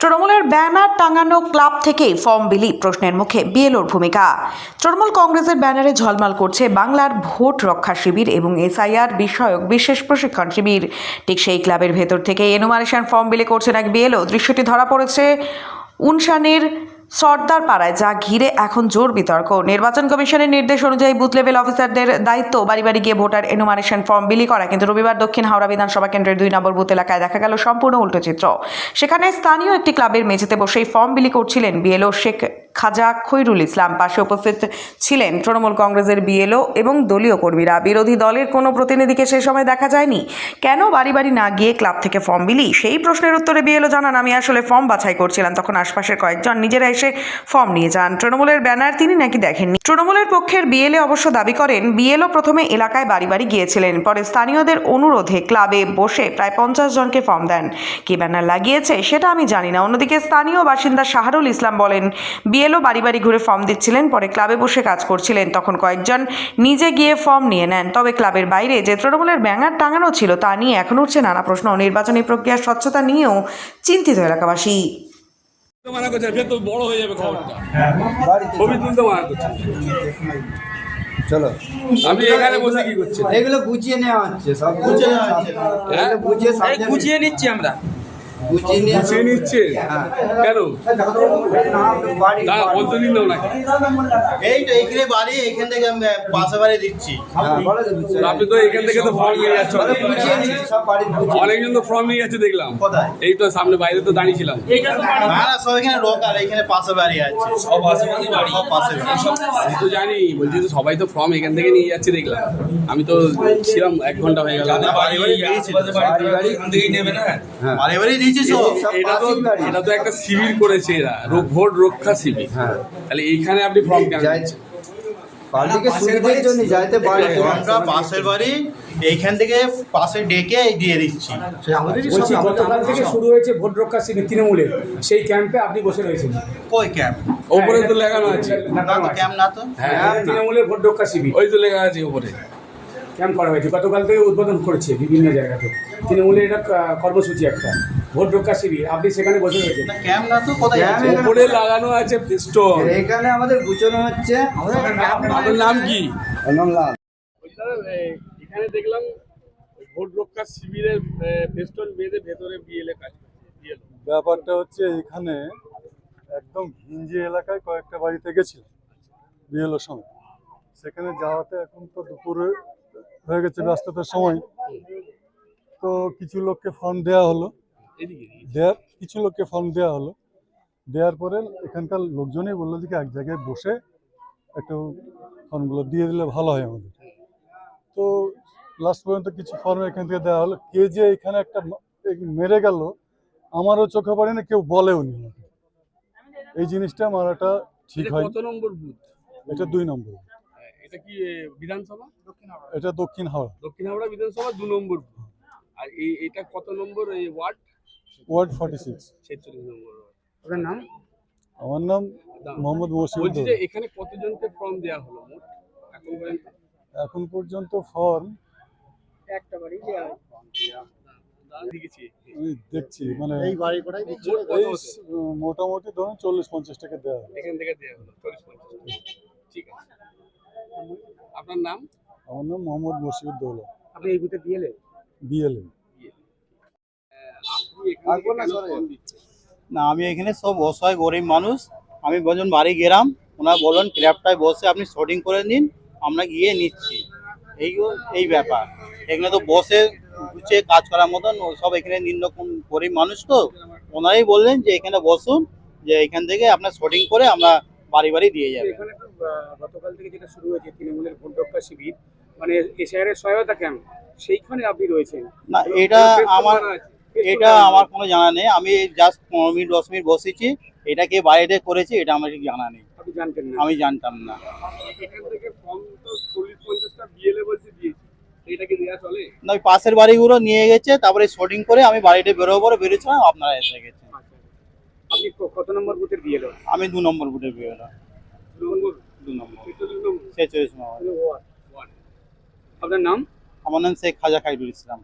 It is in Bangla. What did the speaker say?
তৃণমূলের ব্যানার টাঙানো ক্লাব থেকেই ফর্ম বিলি প্রশ্নের মুখে বিএলওর ভূমিকা। তৃণমূল কংগ্রেসের ব্যানারে ঝলমল করছে বাংলার ভোট রক্ষা শিবির এবং এসআইআর বিষয়ক বিশেষ প্রশিক্ষণ শিবির। ঠিক সেই ক্লাবের ভেতর থেকে এনুমারেশন ফর্ম বিলি করছেন এক বিএলও। দৃশ্যটি ধরা পড়েছে উনসানের সর্দার পাড়ায় যা ঘিরে এখন জোর বিতর্ক। নির্বাচন কমিশনের নির্দেশ অনুযায়ী বুথ লেভেল অফিসারদের দায়িত্ব বাড়ি বাড়ি গিয়ে ভোটার এনুমারেশন ফর্ম বিলি করা। কিন্তু রবিবার দক্ষিণ হাওড়া বিধানসভা কেন্দ্রের দুই নম্বর বুথ এলাকায় দেখা গেল সম্পূর্ণ উল্টো চিত্র। সেখানে স্থানীয় একটি ক্লাবের মেঝেতে বসেই ফর্ম বিলি করছিলেন বিএলও শেখ খাজা খৈরুল ইসলাম পাশে উপস্থিত ছিলেন তৃণমূল কংগ্রেসের বিএলও এবং দলীয় কর্মীরা। বিরোধী দলের কোনো প্রতিনিধিকে সে সময় দেখা যায়নি। কেন বাড়ি বাড়ি না গিয়ে ক্লাব থেকে ফর্ম বিলি? সেই প্রশ্নের উত্তরে বিএলও জানান, আমি আসলে ফর্ম বাছাই করছিলাম, তখন আশপাশের কয়েকজন নিজেরা এসে ফর্ম নিয়ে যান। তৃণমূলের ব্যানার তিনি নাকি দেখেননি। তৃণমূলের পক্ষের বিএলএ অবশ্য দাবি করেন, বিএলও প্রথমে এলাকায় বাড়ি বাড়ি গিয়েছিলেন, পরে স্থানীয়দের অনুরোধে ক্লাবে বসে প্রায় পঞ্চাশ জনকে ফর্ম দেন। কে ব্যানার লাগিয়েছে সেটা আমি জানি না। অন্যদিকে স্থানীয় বাসিন্দা শাহরুল ইসলাম বলেন বিএলও বাড়ি বাড়ি ঘুরে ফর্ম দিচ্ছিলেন পরে ক্লাবে বসে কাজ করছিলেন। তখন কয়েকজন নিজে গিয়ে ফর্ম নিয়ে নেন। তবে ক্লাবের বাইরে যে তৃণমূলের ব্যানার টাঙানো ছিল তা নিয়ে এখন উঠছে নানা প্রশ্ন। নির্বাচনী প্রক্রিয়ার স্বচ্ছতা নিয়েও চিন্তিত এলাকাবাসী। মানা করছে বড় হয়ে যাবে খবরটা। ছবি তুলতে মানা করছে। চলো। আপনি এখানে বসে কি করছেন? এগুলো গুছিয়ে নেওয়া হচ্ছে সব গুছিয়ে নেওয়া হচ্ছে। হ্যাঁ? গুছিয়ে গুছিয়ে নিচ্ছি আমরা। গুছিয়ে নিচ্ছে? কেন? বাড়ি বলতে দিন নাকি এই তো এইখানে বাড়ি এইখান থেকে আমি পাশে বাড়ি দিচ্ছি। হ্যাঁ। আপনি তো এখান থেকে তো ফর্ম নিয়ে বাড়ি। অনেকজন তো ফর্ম নিয়ে যাচ্ছে দেখলাম। এই তো সামনে বাইরে তো দাঁড়িয়েছিলাম। না না সব এখানে লোক আর এখানে পাশে বাড়ি আছে। সব আশেপাশে বাড়ি। সব পাশে বাড়ি। তো জানি বলছি তো সবাই তো ফর্ম এখান থেকে নিয়ে যাচ্ছে দেখলাম। আমি তো ছিলাম এক ঘণ্টা হয়ে গেল। বাড়ি বাড়ি দিয়েছি তো। হ্যাঁ। বাড়ি বাড়ি দিয়েছি সব সব এটা তো পাশেই বাড়ি। এটা তো একটা শিবির করেছে এরা ভোট রক্ষা শিবির হ্যাঁ। তাহলে এইখানে আপনি ফর্ম কেন যাই- সুবিধার জন্য যাইতে বাড়ি আমরা পাশের বাড়ি এইখান থেকে পাশে ডেকে দিয়ে দিচ্ছি। গতকাল থেকে শুরু হয়েছে ভোট রক্ষা শিবির তৃণমূলের সেই ক্যাম্পে আপনি বসে রয়েছেন। কই ক্যাম্প। ওপরে তো লেখানো আছে। ক্যাম্প না তো। হ্যাঁ। তৃণমূলের ভোট রক্ষা শিবির ওই তো লেখা আছে ওপরে। ক্যাম্প করা হয়েছে। গতকাল থেকে উদ্বোধন করেছে বিভিন্ন জায়গাতে তৃণমূলের এটা কর্মসূচি একটা। ভোট রক্ষা শিবির আপনি সেখানে বসে রয়েছেন। ক্যাম্প না তো? কোথায় ওপরে লাগানো আছে পিস্টল এখানে আমাদের গুছানো হচ্ছে। নাম কি? নাম লাল। এখানে দেখলাম ভোট রক্ষা শিবিরের পিস্টল বেঁধে ভেতরে বিএলএ কাজ ব্যাপারটা হচ্ছে এখানে একদম ঘিঞ্জি এলাকায় কয়েকটা বাড়িতে গেছিলাম বিএলও সময় সেখানে যাওয়াতে এখন তো দুপুরে হয়ে গেছে ব্যস্ততার সময়। তো কিছু লোককে ফর্ম দেওয়া হলো। দেওয়ার কিছু লোককে ফর্ম দেওয়া হলো। দেওয়ার পরে এখানকার লোকজনই বলল যে এক জায়গায় বসে একটু ফর্মগুলো দিয়ে দিলে ভালো হয় আমাদের। তো লাস্ট পর্যন্ত কিছু ফর্ম এখান থেকে দেওয়া হলো। কে যে এখানে একটা মেরে গেল আমারও চোখে পড়ে না কেউ বলেও নি এই জিনিসটা আমার একটা ঠিক হয় কত নম্বর বুথ? এটা দুই নম্বর এটা কি বিধানসভা? এটা দক্ষিণ হাওড়া। দক্ষিণ হাওড়া বিধানসভা দু নম্বর আর এই এটা কত নম্বর এই ওয়ার্ড? Word forty six. আপনার নাম? আমার নাম মোহাম্মদ বলছি যে এখানে কতজনকে ফর্ম দেওয়া হলো এখন পর্যন্ত এখন পর্যন্ত ফর্ম একটা বাড়ি দেখেছি। দেখছি মানে বাড়ি কটাই এই হচ্ছে? মোটামুটি ধরুন চল্লিশ পঞ্চাশ টাকা দেওয়া হবে এখান থেকে দেওয়া হলো চল্লিশ পঞ্চাশ ঠিক আছে। আপনার নাম? আমার নাম মোহাম্মদ মসিউদ্দৌলা আপনি এই বুথে দিয়ে বিএলএ আপনি এখান থেকে কেন ফর্ম দিচ্ছেন? না আমি এখানে সব অসহায় গরিব মানুষ। আমি বলছেন বাড়ি গেলাম। ওনারা বলুন ক্র্যাপটায় বসে আপনি শর্টিং করে নিন আমরা গিয়ে নিচ্ছি। এই এই ব্যাপার। এখানে তো বসে গুছিয়ে কাজ করার মতন ও সব এখানে নিম্নরকম গরিব মানুষ তো। ওনারাই বললেন যে এখানে বসুন যে এখান থেকে আপনার শর্টিং করে আমরা বাড়ি বাড়ি দিয়ে যাবে। এখানে গতকাল থেকে যেটা শুরু হয়েছে তৃণমূলের ভোট রক্ষা শিবির মানে এসআইআর এর সহায়তা ক্যাম্প সেইখানে আপনি রয়েছেন। না এটা আমার। এটা আমার কোনো জানা নেই। আমি জাস্ট পনেরো মিনিট দশ মিনিট বসেছি। এটা কে বাইরে করেছি এটা আমার জানা নেই। আমি জানতাম না। না ওই পাশের বাড়িগুলো নিয়ে গেছে তারপরে শর্টিং করে আমি বাড়িতে বেরোবো বলে বেরোছিলাম আপনারা এসে গেছেন। আচ্ছা। আপনি কত নম্বর বুথের এলো আমি দু নম্বর বুটে বেরোলাম দু নম্বর? ছেচল্লিশ নম্বর। আপনার নাম? আমার নাম শেখ খাজা খাইরুল ইসলাম।